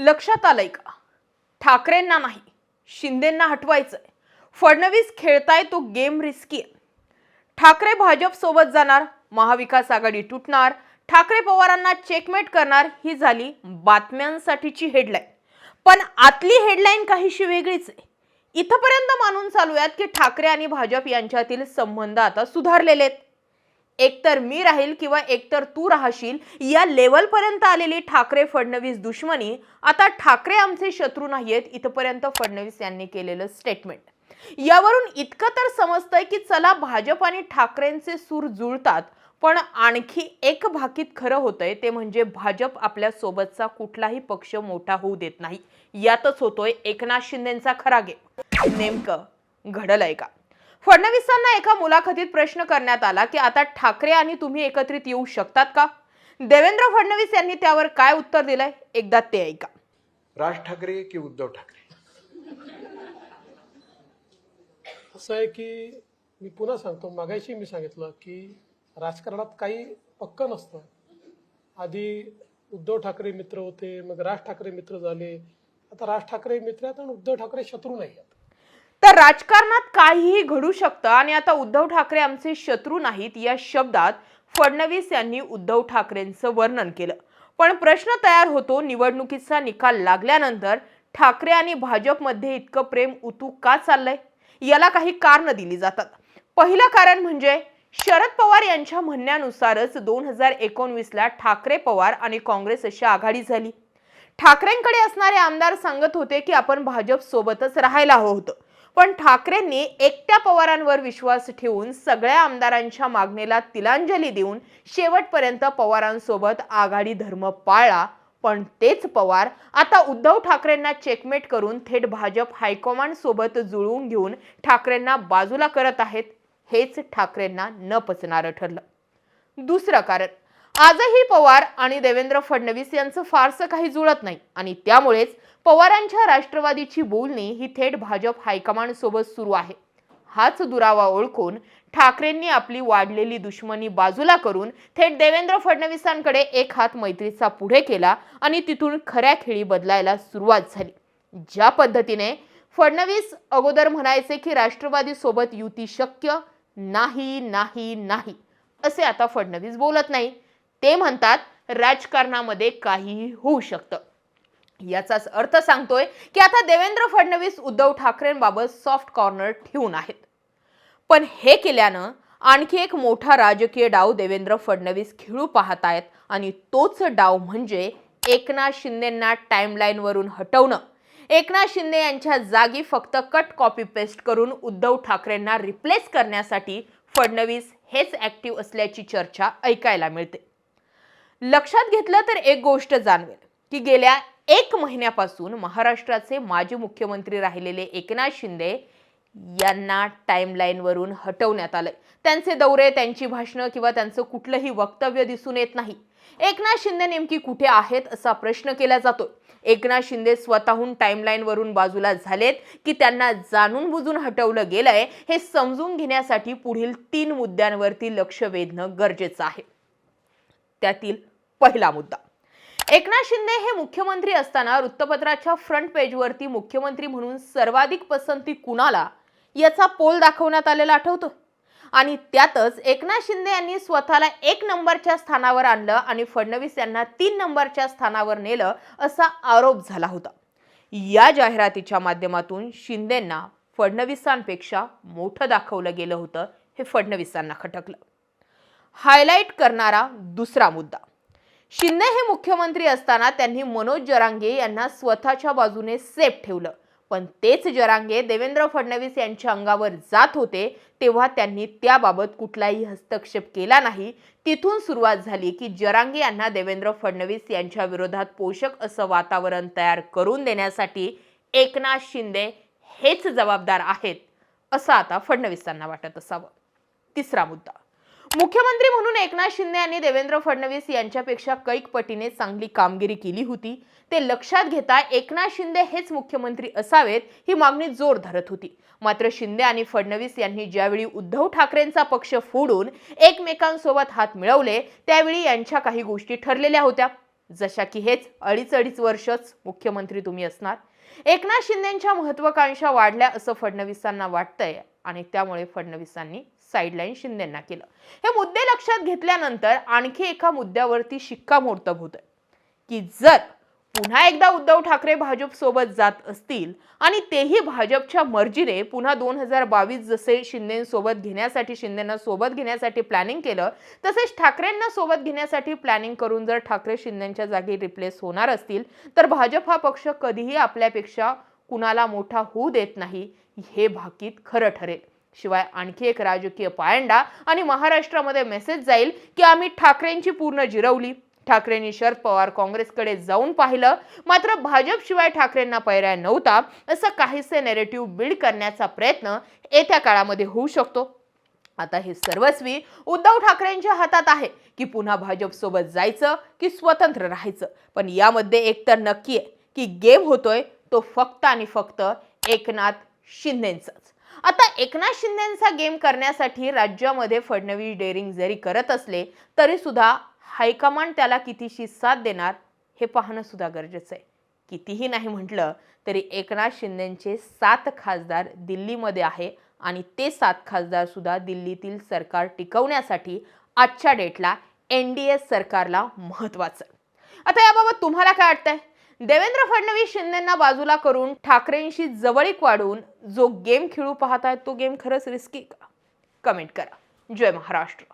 लक्षात आलंय का? ठाकरेंना नाही शिंदेंना हटवायचंय. फडणवीस खेळताय तो गेम रिस्की आहे. ठाकरे भाजप सोबत जाणार महाविकास आघाडी तुटणार ठाकरे पवारांना चेकमेट करणार ही झाली बातम्यांसाठीची हेडलाईन पण आतली हेडलाईन काहीशी वेगळीच आहे. इथपर्यंत मानून चालूयात की ठाकरे आणि भाजप यांच्यातील संबंध आता सुधारलेले आहेत. एकतर मी राहील किंवा एकतर तू राहशील या लेवलपर्यंत आलेली ठाकरे फडणवीस दुश्मनी आता ठाकरे आमचे शत्रू नाहीयेत इथपर्यंत फडणवीस यांनी केलेलं स्टेटमेंट यावरून इतकं तर समजतंय की चला भाजप आणि ठाकरेंचे सूर जुळतात पण आणखी एक भाकीत खरं होतंय ते म्हणजे भाजप आपल्या सोबतचा कुठलाही पक्ष मोठा होऊ देत नाही. यातच होतोय एकनाथ शिंदेचा खरा गेम. नेमकं घडलंय का? फडणवीसांना एका मुलाखतीत प्रश्न करण्यात आला की आता ठाकरे आणि तुम्ही एकत्रित येऊ शकतात का? देवेंद्र फडणवीस यांनी त्यावर काय उत्तर दिलंय? एकदा ते ऐका. राज ठाकरे की उद्धव ठाकरे? असं आहे की मी पुन्हा सांगतो मागाशी मी सांगितलं की राजकारणात काही पक्क नसतं. आधी उद्धव ठाकरे मित्र होते मग राज ठाकरे मित्र झाले. आता राज ठाकरे मित्र आहेत आणि उद्धव ठाकरे शत्रू नाही आहेत. तर राजकारणात काहीही घडू शकतं. आणि आता उद्धव ठाकरे आमचे शत्रू नाहीत या शब्दात फडणवीस यांनी उद्धव ठाकरेंचं वर्णन केलं. पण प्रश्न तयार होतो निवडणुकीचा निकाल लागल्यानंतर ठाकरे आणि भाजपमध्ये इतकं प्रेम उतू का चाललंय? याला काही कारण दिली जातात. पहिलं कारण म्हणजे शरद पवार यांच्या म्हणण्यानुसारच दोन हजार एकोणवीसला ठाकरे पवार आणि काँग्रेस अशी आघाडी झाली. ठाकरेंकडे असणारे आमदार सांगत होते की आपण भाजप सोबतच राहायला हवं होतं. पण ठाकरेंनी एकट्या पवारांवर विश्वास ठेवून सगळ्या आमदारांच्या मागणीला तिलांजली देऊन शेवटपर्यंत पवारांसोबत आघाडी धर्म पाळला. पण तेच पवार आता उद्धव ठाकरेंना चेकमेट करून थेट भाजप हायकमांड सोबत जुळवून घेऊन ठाकरेंना बाजूला करत आहेत हेच ठाकरेंना न पचणारं ठरलं. दुसरं कारण आजही पवार आणि देवेंद्र फडणवीस यांचं फारसं काही जुळत नाही. आणि त्यामुळेच पवारांच्या राष्ट्रवादीची बोलणी ही थेट भाजप हायकमांड सोबत सुरू आहे. हाच दुरावा ओळखून ठाकरेंनी आपली वाढलेली दुश्मनी बाजूला करून थेट देवेंद्र फडणवीसांकडे एक हात मैत्रीचा पुढे केला आणि तिथून खऱ्या खेळी बदलायला सुरुवात झाली. ज्या पद्धतीने फडणवीस अगोदर म्हणायचे की राष्ट्रवादी सोबत युती शक्य नाही नाही नाही असे आता फडणवीस बोलत नाही. ते म्हणतात राजकारणामध्ये काहीही होऊ शकतं. याचाच अर्थ सांगतोय की आता देवेंद्र फडणवीस उद्धव ठाकरेंबाबत सॉफ्ट कॉर्नर ठेवून आहेत. पण हे केल्यानं आणखी एक मोठा राजकीय डाव देवेंद्र फडणवीस खेळू पाहत आहेत आणि तोच डाव म्हणजे एकनाथ शिंदेंना टाईमलाईनवरून हटवणं. एकनाथ शिंदे यांच्या जागी फक्त कट कॉपी पेस्ट करून उद्धव ठाकरेंना रिप्लेस करण्यासाठी फडणवीस हेच ऍक्टिव्ह असल्याची चर्चा ऐकायला मिळते. लक्षात घेतलं तर एक गोष्ट जाणवेल की गेल्या एक महिन्यापासून महाराष्ट्राचे माजी मुख्यमंत्री राहिलेले एकनाथ शिंदे यांना टाईमलाईनवरून हटवण्यात आलंय. त्यांचे दौरे त्यांची भाषणं किंवा त्यांचं कुठलंही वक्तव्य दिसून येत नाही. एकनाथ शिंदे नेमकी कुठे आहेत असा प्रश्न केला जातो एकनाथ शिंदे स्वतःहून टाईमलाईनवरून बाजूला झालेत की त्यांना जाणून बुजून हटवलं गेलंय हे समजून घेण्यासाठी पुढील तीन मुद्द्यांवरती लक्ष वेधणं गरजेचं आहे. त्यातील पहिला मुद्दा. एकनाथ शिंदे हे मुख्यमंत्री असताना वृत्तपत्राच्या फ्रंट पेजवरती मुख्यमंत्री म्हणून सर्वाधिक पसंती कुणाला याचा पोल दाखवण्यात आलेला आठवतो. आणि त्यातच एकनाथ शिंदे यांनी स्वतःला एक नंबरच्या स्थानावर आणलं आणि फडणवीस यांना तीन नंबरच्या स्थानावर नेलं असा आरोप झाला होता. या जाहिरातीच्या माध्यमातून शिंदेंना फडणवीसांपेक्षा मोठं दाखवलं गेलं होतं हे फडणवीसांना खटकलं. हायलाईट करणारा दुसरा मुद्दा. शिंदे हे मुख्यमंत्री असताना त्यांनी मनोज जरांगे यांना स्वतःच्या बाजूने सेफ ठेवलं. पण तेच जरांगे देवेंद्र फडणवीस यांच्या अंगावर जात होते तेव्हा त्यांनी त्याबाबत कुठलाही हस्तक्षेप केला नाही. तिथून सुरुवात झाली की जरांगे यांना देवेंद्र फडणवीस यांच्या विरोधात पोषक असं वातावरण तयार करून देण्यासाठी एकनाथ शिंदे हेच जबाबदार आहेत असं आता फडणवीसांना वाटत असावं. तिसरा मुद्दा. मुख्यमंत्री म्हणून एकनाथ शिंदे यांनी देवेंद्र फडणवीस यांच्यापेक्षा कैक पटीने चांगली कामगिरी केली होती. ते लक्षात घेता एकनाथ शिंदे हेच मुख्यमंत्री असावेत ही मागणी जोर धरत होती. मात्र शिंदे आणि फडणवीस यांनी ज्यावेळी उद्धव ठाकरेंचा पक्ष फोडून एकमेकांसोबत हात मिळवले त्यावेळी यांच्या काही गोष्टी ठरलेल्या होत्या. जशा की हेच अडीच अडीच वर्षच मुख्यमंत्री तुम्ही असणार. एकनाथ शिंदेच्या महत्वाकांक्षा वाढल्या असं फडणवीसांना वाटतंय आणि त्यामुळे फडणवीसांनी साईडलाईन शिंदेंना केलं. हे मुद्दे लक्षात घेतल्यानंतर आणखी एका मुद्द्यावरती शिक्कामोर्तब होत की जर पुन्हा एकदा उद्धव ठाकरे भाजप सोबत जात असतील आणि तेही भाजपच्या मर्जीने पुन्हा दोन हजार बावीस जसे शिंदेसोबत घेण्यासाठी शिंदेना सोबत घेण्यासाठी प्लॅनिंग केलं तसेच ठाकरेंना सोबत घेण्यासाठी प्लॅनिंग करून जर ठाकरे शिंदेच्या जागी रिप्लेस होणार असतील तर भाजप हा पक्ष कधीही आपल्यापेक्षा कुणाला मोठा होऊ देत नाही हे भाकीत खरं ठरेल. शिवाय आणखी एक राजकीय पायंडा आणि महाराष्ट्रामध्ये मेसेज जाईल की आम्ही ठाकरेंची पूर्ण जिरवली. ठाकरेंनी शरद पवार काँग्रेसकडे जाऊन पाहिलं. मात्र भाजप शिवाय ठाकरेंना पर्याय नव्हता असं काहीसे नेरेटिव्ह बिल्ड करण्याचा प्रयत्न येत्या काळामध्ये होऊ शकतो. आता हे सर्वस्वी उद्धव ठाकरेंच्या हातात आहे की पुन्हा भाजप सोबत जायचं की स्वतंत्र राहायचं? पण यामध्ये एक तर नक्की आहे की गेम होतोय तो फक्त आणि फक्त एकनाथ शिंदेंचाच. आता एकनाथ शिंदेचा गेम करण्यासाठी राज्यामध्ये फडणवीस डेअरिंग जरी करत असले तरी सुद्धा हायकमांड त्याला कितीशी साथ देणार हे पाहणं सुद्धा गरजेचं आहे. कितीही नाही म्हटलं तरी एकनाथ शिंदेचे सात खासदार दिल्लीमध्ये आहे आणि ते सात खासदार सुद्धा दिल्लीतील सरकार टिकवण्यासाठी आजच्या डेटला एन डी ए सरकारला महत्वाचं आता याबाबत तुम्हाला काय वाटतंय? देवेंद्र फडणवीस शिंदेना बाजूला करून ठाकरेंशी जवळीक वाढवून जो गेम खेळू पाहतायत तो गेम खरंच रिस्की का? कमेंट करा. जय महाराष्ट्र.